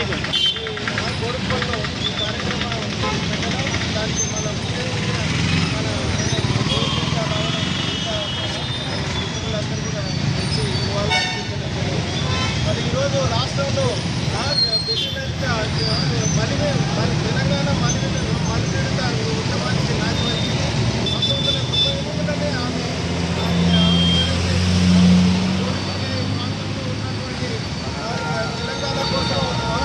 కోడుకొండలో ఈ కార్యక్రమం దానికి మన మిత్రులందరూ కూడా వచ్చి వాళ్ళు మరి ఈరోజు రాష్ట్రంలో మలిమే తెలంగాణ మలిపీడిత ఉద్యమానికి నాటి వచ్చింది పంతొమ్మిది వందల తొంభై ఎనిమిదిలోనే ఆమె ఆమె ఏదైతే కోరుకునే ప్రాంతంలో ఉన్నటువంటి ఆ, తెలంగాణ కోసం ఆ,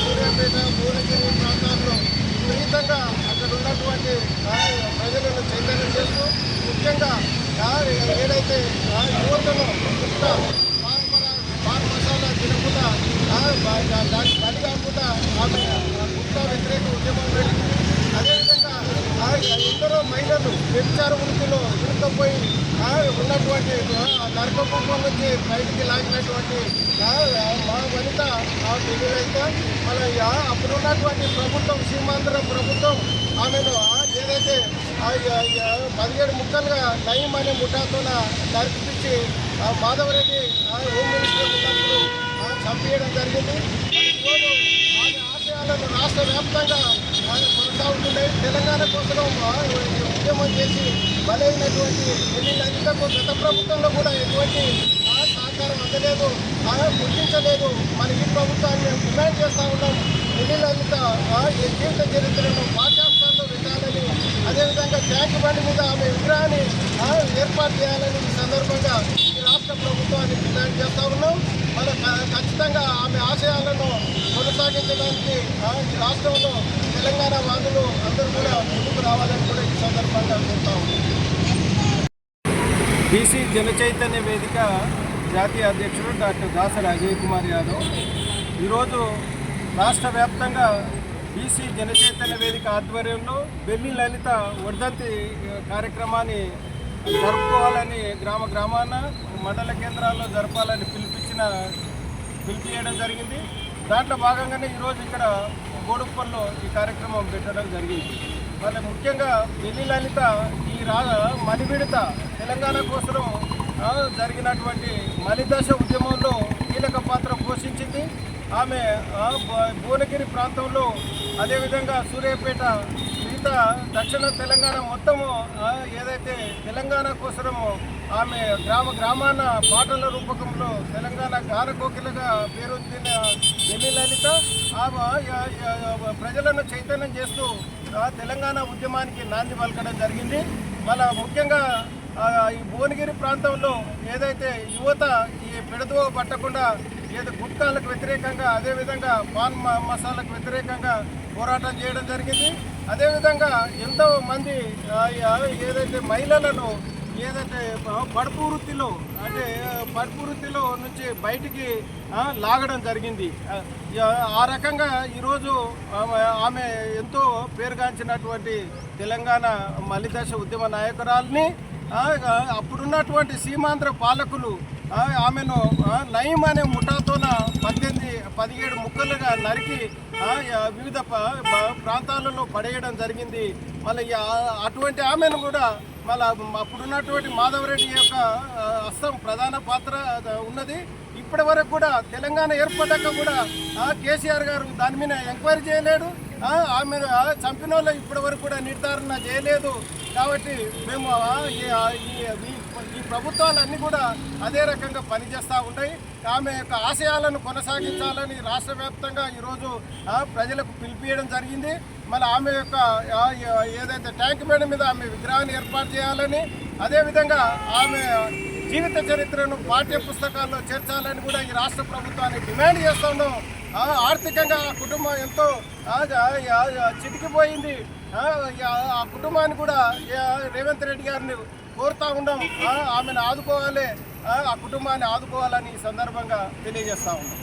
సూర్యాపేట భువనగిరి ప్రాంతాల్లో విపరీతంగా అక్కడ ఉన్నటువంటి ఆ, ప్రజలను చైతన్యం ముఖ్యంగా ఏదైతే యువతను పాన్ పాన్ మసాలా తినకుండా ఆ, దానికి బలి కాకుండా ఆమె ఆ, వ్యతిరేక ఉద్యమం నడిపింది అదేవిధంగా ఎందరో మహిళలు వ్యభిచార వృత్తిలో ఇరుక్కపోయి ఉన్నటువంటి ఆ, నరకకూపం నుంచి బయటికి లాగినటువంటి మా వనిత ఆ అయితే మన అప్పుడు ఉన్నటువంటి ప్రభుత్వం సీమాంధ్ర ప్రభుత్వం ఆమెను ఆ, ఏదైతే ఆ, ఆ, ఆ, పదిహేడు ముక్కలుగా నయం అనే ముఠాతో నరిపించి ఆ, మాధవరెడ్డి హోమ్ మినిస్టర్ ఉన్నప్పుడు చంపేయడం జరిగింది. ఈరోజు ఆమె ఆశయాలను రాష్ట్ర వ్యాప్తంగా ఆ, కొనసాగుతున్నాయి తెలంగాణ కోసం ఉద్యమం చేసి బలైనటువంటి ఎన్ని లలితకు గత ప్రభుత్వంలో కూడా ఎటువంటి సహకారం అందలేదు గుర్తించలేదు. మన ఈ ప్రభుత్వాన్ని మేము డిమాండ్ చేస్తూ ఉన్నాం. ఎన్ని లలిత జీవిత చరిత్రను పాఠ్యాంశాల్లో పెట్టాలని అదేవిధంగా ట్యాంక్ బండి మీద ఆమె విగ్రహాన్ని ఏర్పాటు చేయాలని ఈ సందర్భంగా ఈ రాష్ట్ర ప్రభుత్వాన్ని డిమాండ్ చేస్తూ ఉన్నాం. మన ఖచ్చితంగా ఆమె ఆశయాలను కొనసాగించడానికి ఈ రాష్ట్రంలో తెలంగాణ వాదులు అందరూ కూడా ముందుకు రావాలని కూడా ఈ సందర్భంగా కోరుతా బీసీ జనచైతన్య వేదిక జాతీయ అధ్యక్షుడు డాక్టర్ దాసరి అజయ్ కుమార్ యాదవ్. ఈరోజు రాష్ట్ర వ్యాప్తంగా బీసీ జనచైతన్య వేదిక ఆధ్వర్యంలో బెల్లి లలిత వర్ధంతి కార్యక్రమాన్ని జరుపుకోవాలని గ్రామ గ్రామాన మండల కేంద్రాల్లో జరపాలని పిలిపించిన పిలిపియడం జరిగింది. దాంట్లో భాగంగానే ఈరోజు ఇక్కడ గోడుప్పల్లో ఈ కార్యక్రమం పెట్టడం జరిగింది. వాళ్ళ ముఖ్యంగా బెల్లి లలిత ఈ రాజ మణిబిడత తెలంగాణ కోసం జరిగినటువంటి మలిదశ ఉద్యమంలో కీలక పాత్ర పోషించింది. ఆమె భువనగిరి ప్రాంతంలో అదేవిధంగా సూర్యాపేట మిగతా దక్షిణ తెలంగాణ మొత్తము ఏదైతే తెలంగాణ కోసము ఆమె గ్రామ గ్రామాన పాటల రూపకంలో తెలంగాణ గానకోకిలగా పేరొందిన ఎల్లి లలిత ఆమె ప్రజలను చైతన్యం చేస్తూ తెలంగాణ ఉద్యమానికి నాంది పలకడం జరిగింది. మన ముఖ్యంగా ఈ భువనగిరి ప్రాంతంలో ఏదైతే యువత ఈ పెడదవ పట్టకుండా ఏదో గుట్కాలకు వ్యతిరేకంగా అదేవిధంగా పాన్ మ- మసాలకు వ్యతిరేకంగా పోరాటం చేయడం జరిగింది. అదేవిధంగా ఎంతో మంది ఏదైతే మహిళలను ఏదైతే పడుపు వృత్తిలో అంటే పడుపు వృత్తిలో నుంచి బయటికి లాగడం జరిగింది. ఆ, రకంగా ఈరోజు ఆమె ఎంతో పేరుగాంచినటువంటి తెలంగాణ మలిదశ ఉద్యమ నాయకురాల్ని అప్పుడున్నటువంటి సీమాంధ్ర పాలకులు ఆమెను నయం అనే ముఠాతోన పద్దెనిమిది పదిహేడు ముక్కలుగా నరికి వివిధ ప్రాంతాలలో పడేయడం జరిగింది. మళ్ళీ అటువంటి ఆమెను కూడా మళ్ళీ అప్పుడున్నటువంటి మాధవరెడ్డి యొక్క హస్తం ప్రధాన పాత్ర ఉన్నది. ఇప్పటి వరకు కూడా తెలంగాణ ఏర్పడ్డాక కూడా కేసీఆర్ గారు దాని మీద ఎంక్వైరీ చేయలేడు. ఆమె చంపిన వాళ్ళు ఇప్పటి వరకు కూడా నిర్ధారణ చేయలేదు. కాబట్టి మేము ఈ ప్రభుత్వాలన్నీ కూడా అదే రకంగా పనిచేస్తూ ఉంటాయి. ఆమె యొక్క ఆశయాలను కొనసాగించాలని రాష్ట్ర వ్యాప్తంగా ఈరోజు ప్రజలకు పిలిపియడం జరిగింది. మళ్ళీ ఆమె యొక్క ఏదైతే ట్యాంక్ మేడ మీద ఆమె విగ్రహాన్ని ఏర్పాటు చేయాలని అదేవిధంగా ఆమె జీవిత చరిత్రను పాఠ్య పుస్తకాల్లో చేర్చాలని కూడా ఈ రాష్ట్ర ప్రభుత్వాన్ని డిమాండ్ చేస్తున్నాం ఆర్థికంగా ఆ కుటుంబం ఎంతో చిటికిపోయింది. ఆ, చితికిపోయింది ఆ, కుటుంబాన్ని కూడా రేవంత్ రెడ్డి గారిని కోరుతా ఉన్నాం. ఆమెను ఆదుకోవాలి. ఆ, ఆ కుటుంబాన్ని ఆదుకోవాలని ఈ సందర్భంగా తెలియజేస్తా ఉన్నాం.